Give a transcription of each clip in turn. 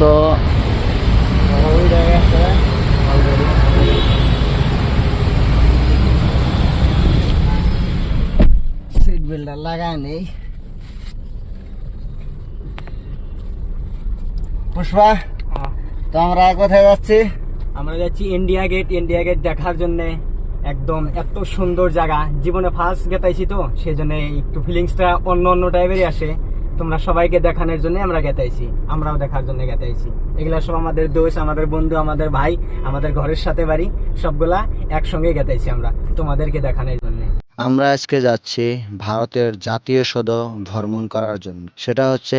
তো সিট নেই। আমরা যাচ্ছি? আমরা যাচ্ছি ইন্ডিয়া গেট ইন্ডিয়া গেট দেখার জন্য একদম এত সুন্দর জায়গা। জীবনে ফার্স্ট গেতাইছি তো সেই জন্য একটু ফিলিংসটা অন্য অন্য টাইপেরই আসে। তোমরা সবাইকে দেখানোর জন্য আমরা গেতাইছি। আমরাও দেখার জন্য গেতাইছি। এগুলা সব আমাদের দোষ, আমাদের বন্ধু, আমাদের ভাই, আমাদের ঘরের সাথে বাড়ি, সবগুলা একসঙ্গে গেতাইছি আমরা তোমাদেরকে দেখানোর জন্য। আমরা আজকে যাচ্ছি ভারতের জাতীয় সদ ভ্রমণ করার জন্য। সেটা হচ্ছে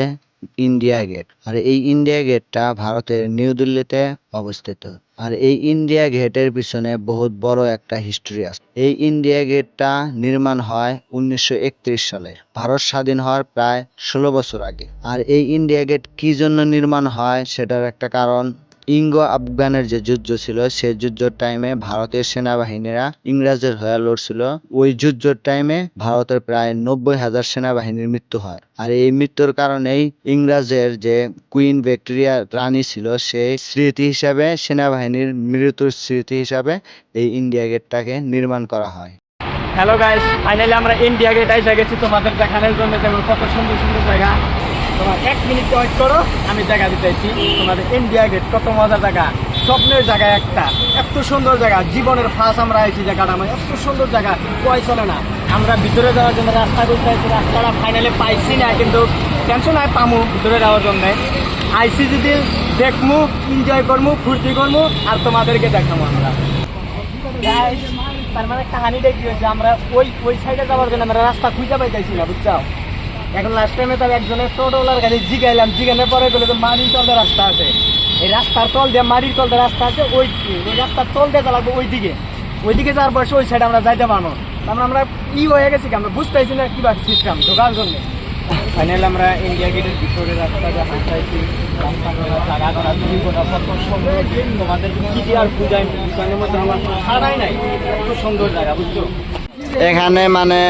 ইন্ডিয়া গেট। আর এই ইন্ডিয়া গেটটা ভারতের নিউ দিল্লিতে অবস্থিত। আর এই ইন্ডিয়া গেটের পিছনে বহুত বড় একটা হিস্ট্রি আছে। এই ইন্ডিয়া গেটটা নির্মাণ হয় উনিশশো একত্রিশ সালে। ভারত স্বাধীন হওয়ার প্রায় ষোলো বছর আগে। আর এই ইন্ডিয়া গেট কি জন্য নির্মাণ হয় সেটার একটা কারণ ইঙ্গো আফগানের যে যুদ্ধ ছিল সেই যুদ্ধের টাইমে ভারতের সেনাবাহিনীরা ইংরেজের হয়ে লড়ছিল। ওই যুদ্ধের টাইমে ভারতের প্রায় নব্বই হাজার সেনাবাহিনীর মৃত্যু হয়। আর এই মৃত্যুর কারণেই ইংরেজের যে কুইন ভিক্টোরিয়া রানী ছিল সেই স্মৃতি হিসাবে, সেনাবাহিনীর মৃত্যুর স্মৃতি হিসাবে এই ইন্ডিয়া গেটটাকে নির্মাণ করা হয়। হ্যালো গাইস ফাইনালি আমরা ইন্ডিয়া গেট এসে গেছি। তোমাদের দেখানোর জন্য কত সুন্দর সুন্দর জায়গা। এক মিনিট ওয়েট করো, আমি তোমাদের ইন্ডিয়া গেট কত স্বপ্নের একটা। সুন্দর জীবনের আমরা সুন্দর কয় চলে না? আমরা ভিতরে যাওয়ার জন্য রাস্তা করতে রাস্তাটা ফাইনালি পাইছি না, কিন্তু টেনশন নাই, পামু। ভিতরে যাওয়ার জন্য। আইসি যদি, দেখমু এনজয় করমু, ফুর্তি করমু, আর তোমাদেরকে দেখাবো আমরা। তার মানে কাহানিটা কি হচ্ছে আমরা ওই ওই সাইডে যাওয়ার জন্য আমরা রাস্তা খুঁজে পাইতেছি না বুঝছ এখন লাস্ট টাইমে তার একজনের টোটোলার কাছে জিগাইলাম জিগানোর পরে বলে তো মাটির তল দিয়ে রাস্তা আছে। এই রাস্তার তল দিয়ে মাটির তল রাস্তা আছে ওই ওই রাস্তার তল দিয়ে চালাবো ওই দিকে ওই দিকে যাওয়ার বয়সে ওই সাইডে আমরা যাইতে পারব। তারপরে আমরা ই হয়ে গেছি কি আমরা বুঝতেছি না কি বাকি সিস্টেম ঢোকার জন্য। ফাইনাল আমরা ইন্ডিয়া গেটের ভিতরে রাস্তা দিয়ে হাঁটাইছি। রাস্তা করা জায়গা করা কত সুন্দর। তোমাদের কি আর পূজায় দোকানের মধ্যে আমার ছাড়াই নাই। এত সুন্দর জায়গা বুঝছ? এখানে মানে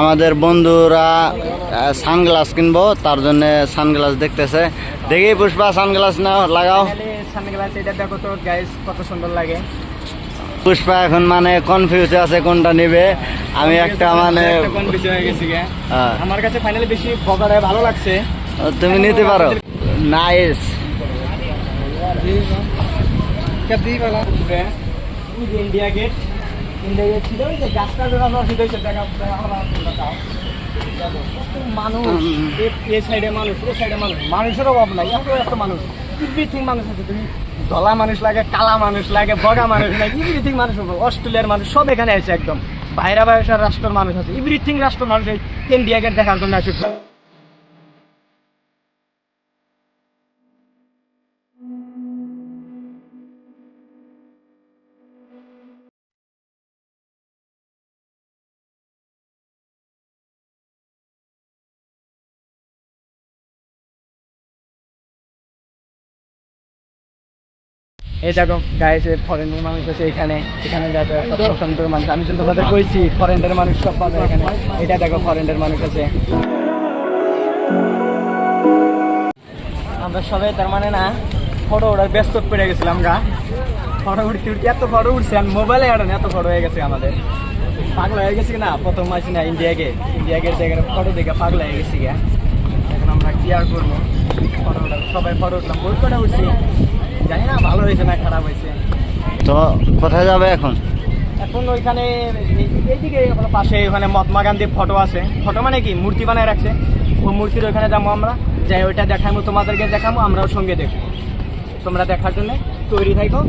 আমাদের বন্ধুরা সানগ্লাস কিনবো তার জন্য সানগ্লাস দেখতেছে দেখি পুষ্পা সানগ্লাস না লাগাও সানগ্লাস এটা দেখো তো গাইস কত সুন্দর লাগে পুষ্পা এখন মানে কনফিউজ আছে কোনটা নিবে আমি একটা মানে কনফিউজ হয়ে গেছি হ্যাঁ। আমার কাছে ফাইনালি বেশি ভালো লাগছে তুমি নিতে পারো nice India Gate India Gate ছিল ওই যে গাছটা হয়েছে দেখা মানুষ। সাইডে মানুষ সাইডে মানুষ। অভাব মানুষ। মানুষ ধলা মানুষ লাগে, কালা মানুষ লাগে, বগা মানুষ লাগে এভরিথিং মানুষ অস্ট্রেলিয়ার মানুষ, সব এখানে আছে একদম। বাইরে বাইরে রাষ্ট্রের মানুষ আছে এভরিথিং রাষ্ট্রের মানুষ ইন্ডিয়াকে দেখার জন্য আছে দেখো ফরেনের মানুষ আছে এখানে। এখানে মানুষ। আমি ফরেনের মানুষ সব এখানে। এটা দেখো ফরেনের মানুষ আছে। আমরা সবাই তার মানে না ফটো ওঠার ব্যস্ত পড়ে গেছিলাম গা। ফটো উঠতে উঠতে এত ফটো উঠছে আর মোবাইলে আড়ান এত ফটো হয়ে গেছে আমাদের। পাগলা হয়ে গেছে না? প্রথম আছি না ইন্ডিয়া গেট ইন্ডিয়া গেট দেখে ফটো দেখে পাগলা হয়ে গেছি গা। এখন আমরা কি আর করব? ফটো সবাই ফটো উঠলাম। বহুত কটা উঠছি? জানি না ভালো হয়েছে না খারাপ হয়েছে? তো কোথায় যাবে এখন? এখন ওইখানে এইদিকে পাশে ওখানে মহাত্মা গান্ধীর ফটো আছে। ফটো মানে কি? মূর্তি বানায় রাখছে। ওই মূর্তির ওইখানে যাব আমরা। যাই ওইটা দেখাবো তোমাদেরকে দেখাবো আমরাও সঙ্গে দেখব। তোমরা দেখার জন্য তৈরি থাকো।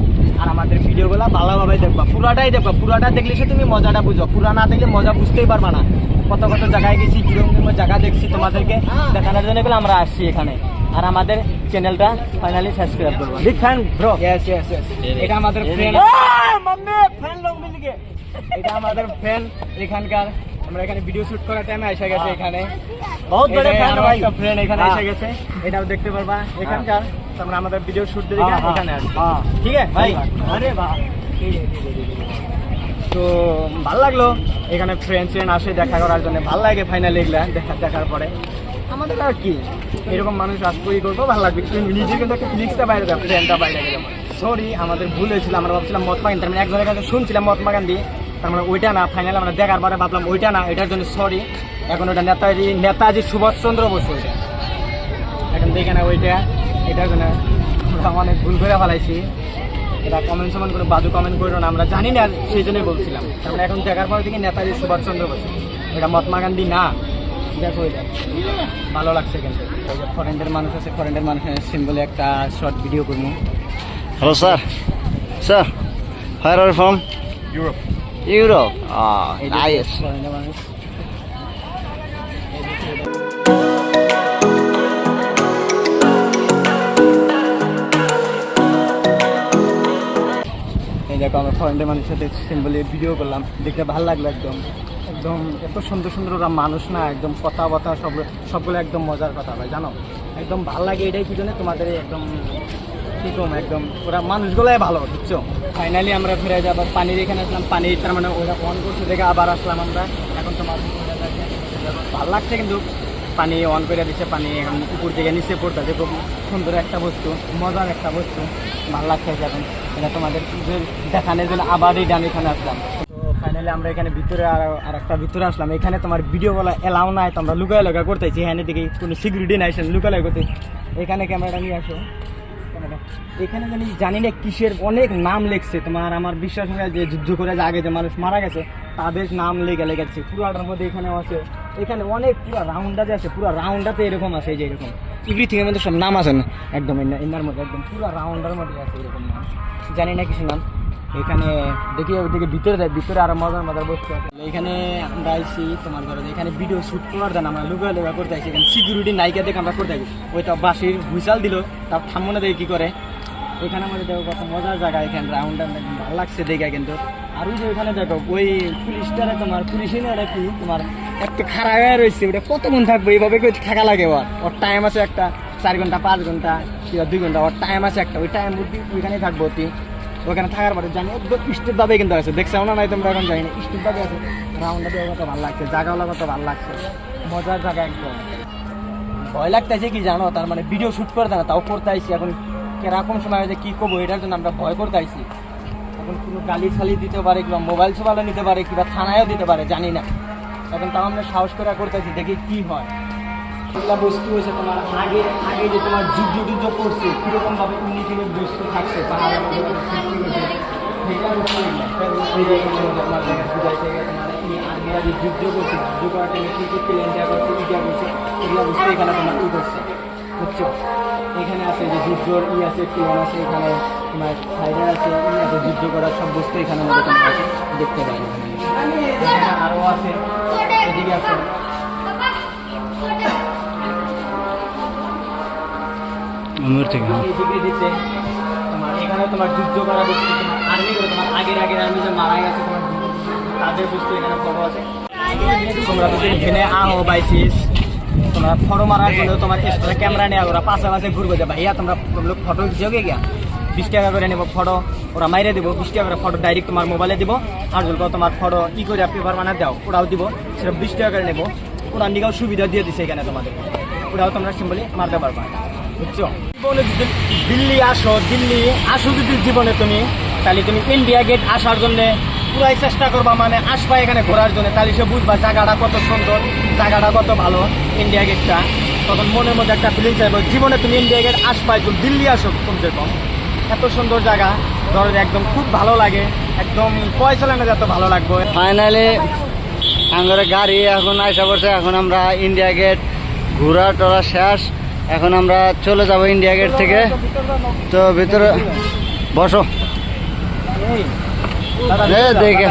আর আমাদের ভিডিওগুলো ভালোভাবে দেখবা। পুরাটাই দেখবা। পুরাটা দেখলে সে তুমি মজাটা বুঝো। পুরা না দেখলে মজা বুঝতেই পারবা না। কত কত জায়গায় গেছি কীরকম কীরকম জায়গা দেখছি তোমাদেরকে দেখানোর জন্য বলে আমরা আসছি এখানে। আর আমাদের চ্যানেলটা ফাইনালি সাবস্ক্রাইব করব। বিগ ফ্যান ব্রো এটা আমাদের ফ্রেন্ড মাম্মি ফ্রেন্ড লোক মিলকে এটা আমাদের ফ্রেন্ড এখানকার। আমরা এখানে ভিডিও শুট করার টাইমে এসে গেছে এখানে। বহুত বড় fan ভাই। ফ্রেন্ড এখানে হ্যাঁ। এসে গেছে। এটাও দেখতে পারবা। এখানকার তোমরা আমাদের ভিডিও শুট হ্যাঁ, এখানে আসবে। হ্যাঁ। ঠিক আছে? ভাই। আরে বাহ। তো ভালো লাগল এখানে ফ্রেন্ড ফ্রেন্ড আসে দেখা করার জন্য। ভালো লাগে ফাইনালি এগুলা দেখা দেখার পরে। আমাদের আর কি? এরকম মানুষ রাজপুরি করব ভালো লাগবে। কিন্তু নিজে কিন্তু একটা ফিলিংসটা বাইরে যাবে ট্রেনটা বাইরে গেলাম সরি আমাদের ভুল হয়েছিল আমরা ভাবছিলাম মহাত্মা গান্ধী। মানে একজনের কাছে শুনছিলাম মহাত্মা গান্ধী। তার মানে ওইটা না ফাইনাল আমরা দেখার পরে ভাবলাম ওইটা না এটার জন্য সরি এখন ওটা নেতাজি নেতাজি সুভাষচন্দ্র বসু। এখন দেখে না ওইটা। এটার জন্য আমরা অনেক ভুল করে ফেলাইছি। এটা কমেন্ট সমান করে বাজু কমেন্ট করো না আমরা জানি না সেই জন্যই বলছিলাম। তারপরে এখন দেখার পর থেকে নেতাজি সুভাষচন্দ্র বসু। এটা মহাত্মা গান্ধী না দেখো এটা ভালো লাগছে কিন্তু। ফরেনের মানুষ আছে ফরেনের মানুষের সিম্বলে একটা শর্ট ভিডিও করব। Hello sir sir you from? Europe এই যে ফরেনের মানুষ। দেখো, আমরা ফরেনের মানুষের সাথে সিম্বলে ভিডিও করলাম। দেখতে ভালো লাগল একদম। একদম এত সুন্দর সুন্দর ওরা মানুষ না, একদম কথা বথা সব, সবগুলো একদম মজার কথা ভাই, জানো? একদম ভালো লাগে এটাই কি জন্য তোমাদের একদম কি কম, একদম ওরা মানুষগুলাই ভালো, বুঝছ? ফাইনালি আমরা ফিরে যাব, পানির এখানে আসলাম, পানির তার মানে ওরা অন করছে, দেখে আবার আসলাম আমরা। এখন তোমার ভালো লাগছে কিন্তু। পানি অন করে দিছে পানি, এখন উপর থেকে নিচে পড়তেছে, খুব সুন্দর একটা বস্তু, মজার একটা বস্তু। ভালো লাগছে এখন এটা তোমাদের দেখানোর জন্য আবার এই ডান এখানে আসলাম। ফাইনালি আমরা এখানে ভিতরে আর একটা ভিতরে আসলাম। এখানে তোমার ভিডিও বলা এলাও নাই তোমরা লুকায় লুকা করতেছি। হ্যাঁ দিকে কোনো সিকিউরিটি নাই সেন লুকায় করতে এখানে ক্যামেরাটা নিয়ে আসো। এখানে জানি জানি না কিসের অনেক নাম লেখছে। তোমার আমার বিশ্বাস হয় যে যুদ্ধ করে যে আগে যে মানুষ মারা গেছে তাদের নাম লেগে লেগেছে। পুরাটার মধ্যে এখানেও আছে। এখানে অনেক পুরো রাউন্ডাতে আছে, পুরো রাউন্ডাতে এরকম আছে যে এরকম। এভরিথিং এর মধ্যে সব নাম আছে না? একদম এনার মধ্যে একদম পুরো রাউন্ডার মধ্যে আছে এরকম নাম। জানি না কিছু নাম। এখানে দেখি, ওইদিকে ভিতরে যায় ভিতরে আরও মজার মজার বস্তু আছে। এখানে আমরা আইসি তোমার ঘরে এখানে ভিডিও শুট করার জন্য আমরা লুকা লুকা করতে আইসি এখানে সিকিউরিটি নাইকা দেখে আমরা করতে আইসি ওইটা বাসির হুইসাল দিল, তার থাম্মনে দেখে কি করে। এখানে আমাদের দেখো কত মজার জায়গা, এখানে রাউন্ড ভালো লাগছে দেখে কিন্তু। আর ওই যে ওখানে দেখো, ওই পুলিশটারে তোমার পুলিশই না কি, তোমার একটা খারাপ হয়ে রয়েছে, ওটা কতক্ষণ থাকবে, এইভাবে থাকা লাগে ওর? ওর টাইম আছে একটা, চার ঘণ্টা, পাঁচ ঘণ্টা কিংবা দুই ঘণ্টা, ওর টাইম আছে একটা, ওই টাইম ওইখানে থাকব অতি। ওখানে থাকার পরে জানি একদম স্টেট ভাবে কিন্তু আছে দেখছ না নাই তোমরা এখন জানি না স্টেট ভাবে আছে রাউন্ডটা দিয়ে কত ভালো লাগছে জায়গাগুলো কত ভালো লাগছে, মজার জায়গা একদম। ভয় লাগতেছে কি জানো, তার মানে ভিডিও শুট করতে না, তাও করতে আইসি এখন কীরকম সময় যে কি করব, এটার জন্য আমরা ভয় করতে আইসি এখন কোনো গালি ছালি দিতে পারে, কিংবা মোবাইল সোবাইলও নিতে পারে, কিংবা থানায়ও দিতে পারে, জানি না। এখন তাও আমরা সাহস করে করতেছি, দেখি কি হয়। এগুলা বস্তু হয়েছে তোমার আগে আগে যে তোমার যুদ্ধ যুদ্ধ করছে কীরকম ভাবে উন্নতির বস্তু থাকছে, পাহাড়ের আর্মিরা করছে এগুলা বস্তু এখানে তোমার ই করছে। বুঝছ? এখানে আছে যে যুদ্ধর ই আছে প্লেন আছে এখানে তোমার আছে ই আছে যুদ্ধ করার সব বস্তু এখানে মধ্যে তোমার আছে দেখতে পাই এখানে আরও আছে এদিকে আছে। এদিকে দিতে তোমার এখানে তোমার যুদ্ধ করা বস্তু আর্মি করে তোমার আগের আগের আর্মি যে মারা গেছে তোমার তাদের বস্তু এখানে ফটো আছে। তোমরা এখানে আহো বাইসিস তোমরা ফটো মারার জন্য তোমার এক্সট্রা ক্যামেরা নেওয়া ওরা পাশে পাশে ঘুরবে। যে ভাইয়া, তোমরা তোমরা ফটো খিচোগে গিয়া? বিশ টাকা করে নেব ফটো ওরা মাইরে দিব। বিশ টাকা করে ফটো ডাইরেক্ট তোমার মোবাইলে দিব। আর যদি তোমার ফটো ই করে পেপার বানা দাও, ওরাও দিব। সেটা বিশ টাকা করে নেব। ওরা নিগাও সুবিধা দিয়ে দিছে এখানে তোমাদের। ওরাও তোমরা সিম্পলি মারতে পারবা। বুঝছ? জীবনে যদি দিল্লি আসো দিল্লি আসো যদি জীবনে তুমি, তাহলে তুমি ইন্ডিয়া গেট আসার জন্য পুরাই চেষ্টা করবা মানে আসবা এখানে ঘোরার জন্য। তাহলে সে বুঝবা জায়গাটা কত সুন্দর জায়গাটা কত ভালো ইন্ডিয়া গেটটা তখন মনের মধ্যে একটা ফিলিংস আসবে জীবনে তুমি ইন্ডিয়া গেট আসবা একদম দিল্লি আসো কমসে কম। এত সুন্দর জায়গা ধরো একদম খুব ভালো লাগে একদম পয়সা লাগে যত ভালো লাগবে। ফাইনালি আমার গাড়ি এখন আইসা পড়ছে এখন আমরা ইন্ডিয়া গেট ঘোরা টরা শেষ। এখন আমরা চলে যাব ইন্ডিয়া গেট থেকে। তো ভিতরে বসো। দেখে।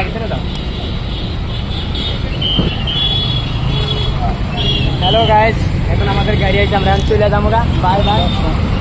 হ্যালো গাইস এখন আমাদের গাড়ি আছে আমরা চলে যাব বাই বাই।